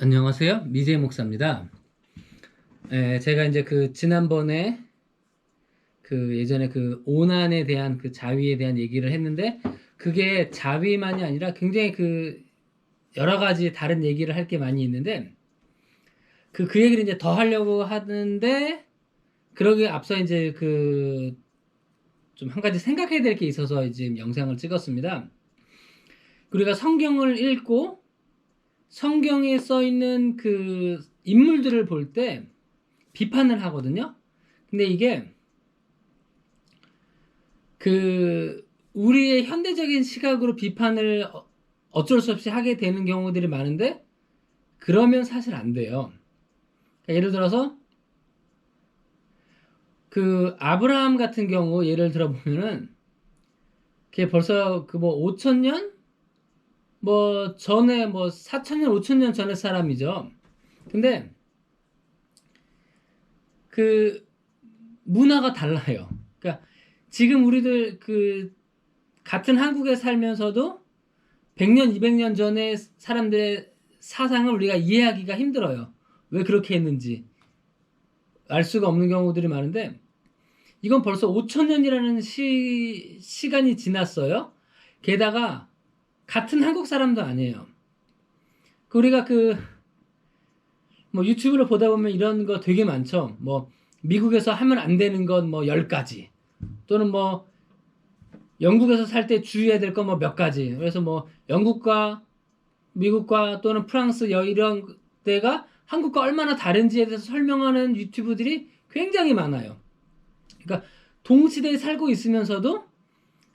안녕하세요. 미제 목사입니다. 에, 제가 이제 그 지난번에 그 예전에 그 오난에 대한 그 자위에 대한 얘기를 했는데 그게 자위만이 아니라 굉장히 그 여러 가지 다른 얘기를 할 게 많이 있는데 그, 그 얘기를 이제 더 하려고 하는데 그러기에 앞서 이제 그 좀 한 가지 생각해야 될 게 있어서 이제 영상을 찍었습니다. 우리가 성경을 읽고 성경에 써 있는 그 인물들을 볼 때 비판을 하거든요. 근데 이게 그 우리의 현대적인 시각으로 비판을 어- 어쩔 수 없이 하게 되는 경우들이 많은데 그러면 사실 안 돼요. 그러니까 예를 들어서 그 아브라함 같은 경우 예를 들어 보면은 그게 벌써 그 뭐 5천 년 뭐 전에 뭐 4천년 5천년 전의 사람이죠. 근데 그 문화가 달라요. 그러니까 지금 우리들 그 같은 한국에 살면서도 100년, 200년 전의 사람들의 사상을 우리가 이해하기가 힘들어요. 왜 그렇게 했는지 알 수가 없는 경우들이 많은데 이건 벌써 5천년이라는 시, 시간이 지났어요. 게다가 같은 한국 사람도 아니에요. 그 우리가 그 뭐 유튜브를 보다 보면 이런 거 되게 많죠. 뭐 미국에서 하면 안 되는 건 뭐 10가지. 또는 뭐 영국에서 살 때 주의해야 될 건 뭐 몇 가지. 그래서 뭐 영국과 미국과 또는 프랑스 여 이런 데가 한국과 얼마나 다른지에 대해서 설명하는 유튜브들이 굉장히 많아요. 그러니까 동시대에 살고 있으면서도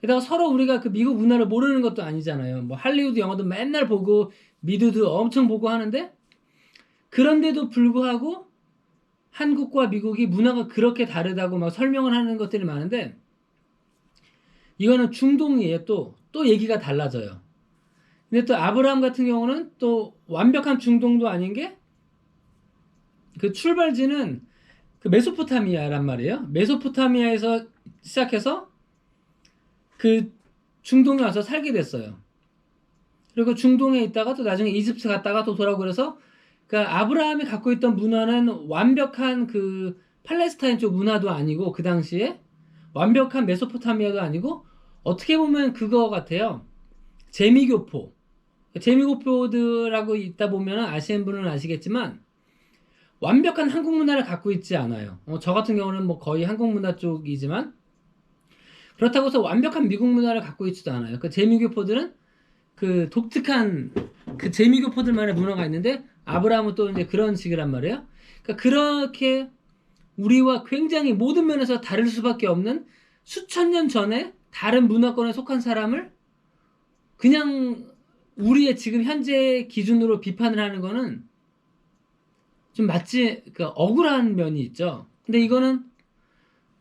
게다가 서로 우리가 그 미국 문화를 모르는 것도 아니잖아요. 뭐 할리우드 영화도 맨날 보고 미드도 엄청 보고 하는데 그런데도 불구하고 한국과 미국이 문화가 그렇게 다르다고 막 설명을 하는 것들이 많은데 이거는 중동이에요. 또 또 얘기가 달라져요. 근데 또 아브라함 같은 경우는 또 완벽한 중동도 아닌 게 그 출발지는 그 메소포타미아란 말이에요. 메소포타미아에서 시작해서 그 중동에 와서 살게 됐어요. 그리고 중동에 있다가 또 나중에 이집트 갔다가 또 돌아오고 그래서 그 아브라함이 갖고 있던 문화는 완벽한 그 팔레스타인 쪽 문화도 아니고 그 당시에 완벽한 메소포타미아도 아니고 어떻게 보면 그거 같아요. 재미교포. 재미교포들하고 있다 보면 아시는 분은 아시겠지만 완벽한 한국 문화를 갖고 있지 않아요. 어, 저 같은 경우는 뭐 거의 한국 문화 쪽이지만 그렇다고 해서 완벽한 미국 문화를 갖고 있지도 않아요. 그 재미교포들은 그 독특한 그 재미교포들만의 문화가 있는데 아브라함은 또 이제 그런 식이란 말이에요. 그러니까 그렇게 우리와 굉장히 모든 면에서 다를 수밖에 없는 수천 년 전에 다른 문화권에 속한 사람을 그냥 우리의 지금 현재 기준으로 비판을 하는 거는 좀 맞지 그 억울한 면이 있죠. 근데 이거는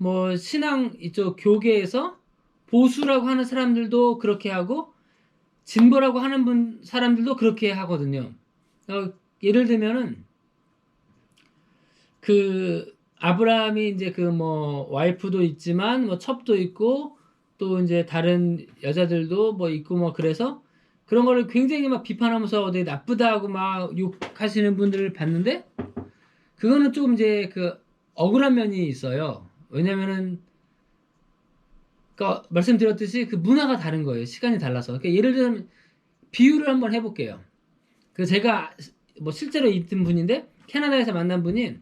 뭐 신앙 이쪽 교계에서 보수라고 하는 사람들도 그렇게 하고 진보라고 하는 분 사람들도 그렇게 하거든요. 어, 예를 들면은 그 아브라함이 이제 그 뭐 와이프도 있지만 뭐 첩도 있고 또 이제 다른 여자들도 뭐 있고 뭐 그래서 그런 거를 굉장히 막 비판하면서 되게 나쁘다고 막 욕하시는 분들을 봤는데 그거는 조금 이제 그 억울한 면이 있어요. 왜냐면은 그 말씀드렸듯이 그 문화가 다른 거예요. 시간이 달라서. 그러니까 예를 들면 비유를 한번 해볼게요. 그 제가 뭐 실제로 있던 분인데 캐나다에서 만난 분이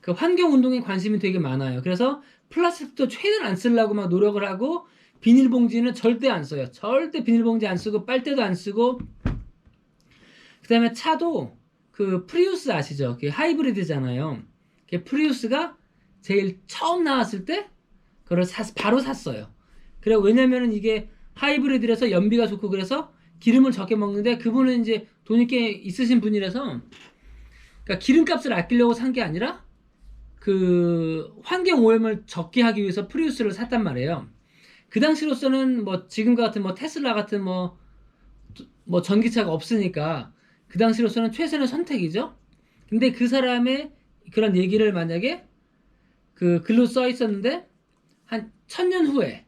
그 환경 운동에 관심이 되게 많아요. 그래서 플라스틱도 최대한 안 쓰려고 막 노력을 하고 비닐봉지는 절대 안 써요. 절대 비닐봉지 안 쓰고 빨대도 안 쓰고 그다음에 차도 그 프리우스 아시죠? 그게 하이브리드잖아요. 그 프리우스가 제일 처음 나왔을 때 그걸 사, 바로 샀어요. 그래 왜냐면은 이게 하이브리드라서 연비가 좋고 그래서 기름을 적게 먹는데 그분은 이제 돈이 꽤 있으신 분이라서 그러니까 기름값을 아끼려고 산 게 아니라 그 환경 오염을 적게 하기 위해서 프리우스를 샀단 말이에요. 그 당시로서는 뭐 지금과 같은 뭐 테슬라 같은 뭐 뭐 전기차가 없으니까 그 당시로서는 최선의 선택이죠. 근데 그 사람의 그런 얘기를 만약에 그 글로 써 있었는데 한 천년 후에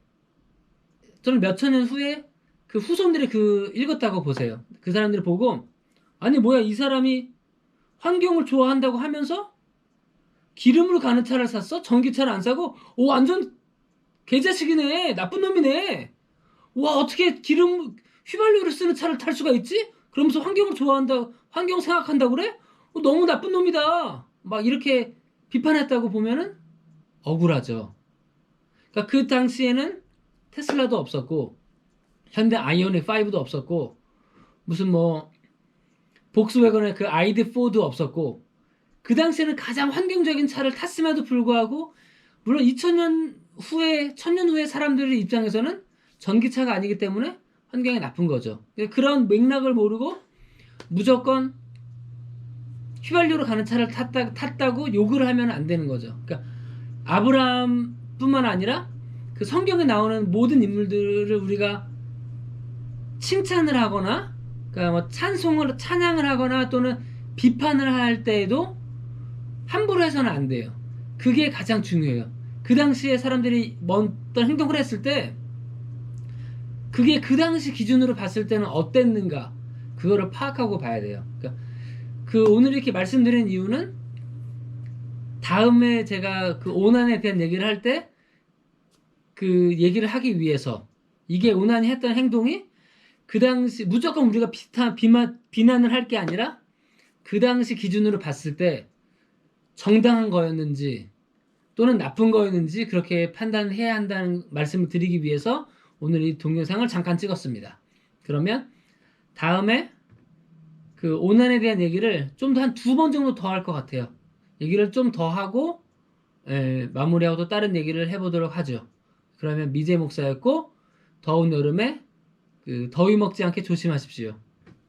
또는 몇 천년 후에 그 후손들이 그 읽었다고 보세요. 그 사람들이 보고 아니 뭐야 이 사람이 환경을 좋아한다고 하면서 기름으로 가는 차를 샀어? 전기차를 안 사고? 오 완전 개자식이네 나쁜 놈이네 와 어떻게 기름 휘발유를 쓰는 차를 탈 수가 있지? 그러면서 환경을 좋아한다 환경 생각한다 그래? 어, 너무 나쁜 놈이다 막 이렇게 비판했다고 보면은 억울하죠 그러니까 그 당시에는 테슬라도 없었고 현대 아이오닉 5도 없었고 무슨 뭐 복스웨건의 그 아이드 4도 없었고 그 당시에는 가장 환경적인 차를 탔음에도 불구하고 물론 2000년 후에 1000년 후에 사람들의 입장에서는 전기차가 아니기 때문에 환경에 나쁜 거죠. 그런 맥락을 모르고 무조건 휘발유로 가는 차를 탔다, 탔다고 욕을 하면 안 되는 거죠. 그러니까 아브라함뿐만 아니라 그 성경에 나오는 모든 인물들을 우리가 칭찬을 하거나 그러니까 뭐 찬송을 찬양을 하거나 또는 비판을 할 때에도 함부로 해서는 안 돼요. 그게 가장 중요해요. 그 당시에 사람들이 뭐 어떤 행동을 했을 때 그게 그 당시 기준으로 봤을 때는 어땠는가 그거를 파악하고 봐야 돼요. 그러니까 그 오늘 이렇게 말씀드린 이유는 다음에 제가 그 오난에 대한 얘기를 할 때 그 얘기를 하기 위해서 이게 오난이 했던 행동이 그 당시 무조건 우리가 비타, 비만, 비난을 할 게 아니라 그 당시 기준으로 봤을 때 정당한 거였는지 또는 나쁜 거였는지 그렇게 판단해야 한다는 말씀을 드리기 위해서 오늘 이 동영상을 잠깐 찍었습니다. 그러면 다음에 그 오난에 대한 얘기를 좀 더 한 두 번 정도 더 할 것 같아요. 얘기를 좀 더 하고 에, 마무리하고 또 다른 얘기를 해보도록 하죠. 그러면 미제 목사였고 더운 여름에 그 더위 먹지 않게 조심하십시오.